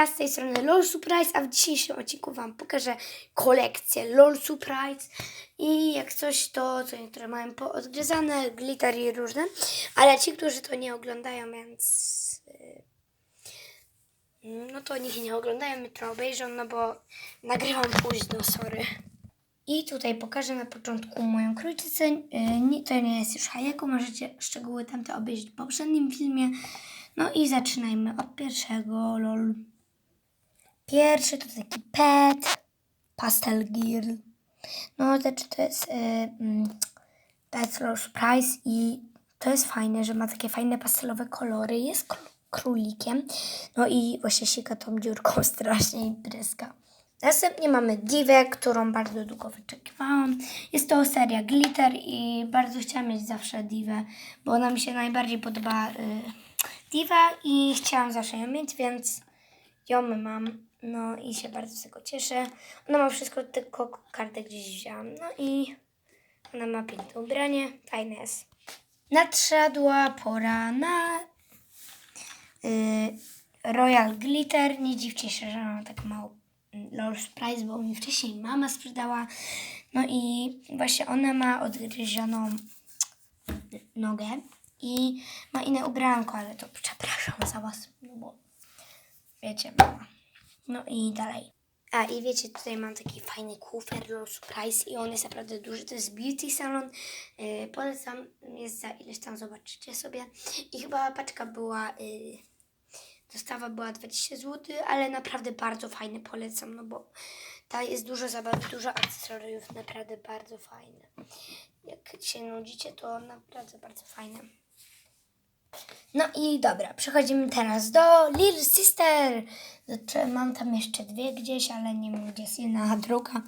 Ja z tej strony LOL Surprise, a w dzisiejszym odcinku Wam pokażę kolekcję LOL Surprise i jak coś to, co niektóre mają poodgryzane, glitter i różne, ale ci, którzy to nie oglądają, więc yy, no to niech nie oglądają, jutro obejrzą, no bo nagrywam późno, sorry. I tutaj pokażę na początku moją krójczycę. Nie- To nie jest już Hayako, możecie szczegóły tamte obejrzeć w poprzednim filmie. No i zaczynajmy od pierwszego LOL. Pierwszy to taki pet, pastel girl. No, znaczy to jest y, mm, Pet Lord Surprise i to jest fajne, że ma takie fajne pastelowe kolory. Jest kr- królikiem. No i właśnie sika tą dziurką strasznie i pryska. Następnie mamy Divę, którą bardzo długo wyczekiwałam. Jest to seria Glitter i bardzo chciałam mieć zawsze Divę, bo ona mi się najbardziej podoba y, Diva i chciałam zawsze ją mieć, więc ją mam. No i się bardzo z tego cieszę. Ona ma wszystko, tylko kartę gdzieś wzięłam. No i ona ma piękne ubranie. Fajne jest. Nadszedła pora na y, Royal Glitter. Nie dziwcie się, że mam tak mało mm, LOL Surprise, bo mi wcześniej mama sprzedała. No i właśnie ona ma odgryzioną nogę i ma inne ubranko, ale to przepraszam za was, no bo wiecie, mama. No i dalej. A i wiecie, tutaj mam taki fajny kufer Lord Surprise i on jest naprawdę duży. To jest Beauty Salon. Yy, polecam, jest za ileś tam, zobaczycie sobie. I chyba paczka była, yy, dostawa była 20 zł, ale naprawdę bardzo fajny, polecam, no bo ta jest dużo zabawy, dużo akcesoriów, naprawdę bardzo fajne. Jak się nudzicie, to naprawdę bardzo fajne. No i dobra, przechodzimy teraz do Little Sister. Znaczy, mam tam jeszcze dwie gdzieś, ale nie wiem gdzie jest jedna, druga.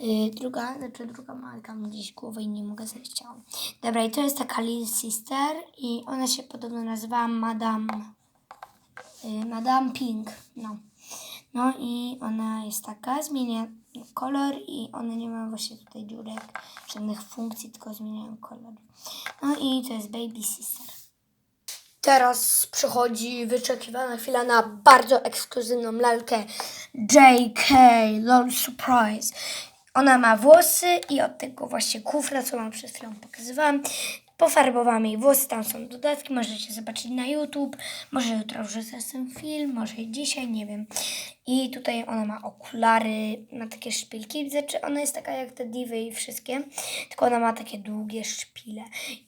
Yy, druga, znaczy druga ma tam gdzieś głowę i nie mogę znaleźć ciała. Dobra, i to jest taka Little Sister i ona się podobno nazywa Madame, yy, Madame Pink. No. no i ona jest taka, zmienia kolor i one nie ma właśnie tutaj dziurek, żadnych funkcji, tylko zmieniają kolor. No i to jest Baby Sister. Teraz przychodzi wyczekiwana chwila na bardzo ekskluzywną lalkę JK LOL Surprise. Ona ma włosy i od tego właśnie kufra, co wam przed chwilą pokazywałam, pofarbowałam jej włosy, tam są dodatki, możecie zobaczyć na YouTube, może jutro wrzucę ten film, może dzisiaj, nie wiem. I tutaj ona ma okulary, ma takie szpilki, znaczy ona jest taka jak te diwy i wszystkie, tylko ona ma takie długie szpile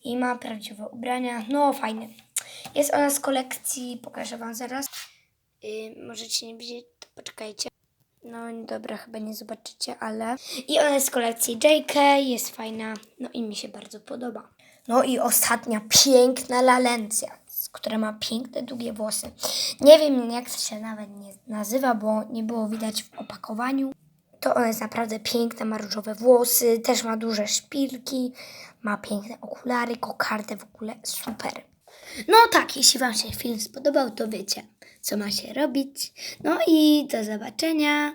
i ma prawdziwe ubrania, no fajne. Jest ona z kolekcji, pokażę Wam zaraz. Yy, możecie nie widzieć, to poczekajcie. No dobra, chyba nie zobaczycie, ale... I ona jest z kolekcji JK, jest fajna, no i mi się bardzo podoba. No i ostatnia piękna lalencja, która ma piękne, długie włosy. Nie wiem, jak to się nawet nie nazywa, bo nie było widać w opakowaniu. To ona jest naprawdę piękna, ma różowe włosy, też ma duże szpilki, ma piękne okulary, kokardę w ogóle super. No tak, jeśli Wam się film spodobał, to wiecie, co ma się robić. No i do zobaczenia.